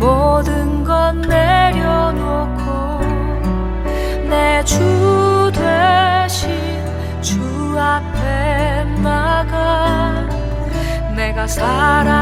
모든 것 내려놓고 내주 되신 주 앞에 나가 내가 사랑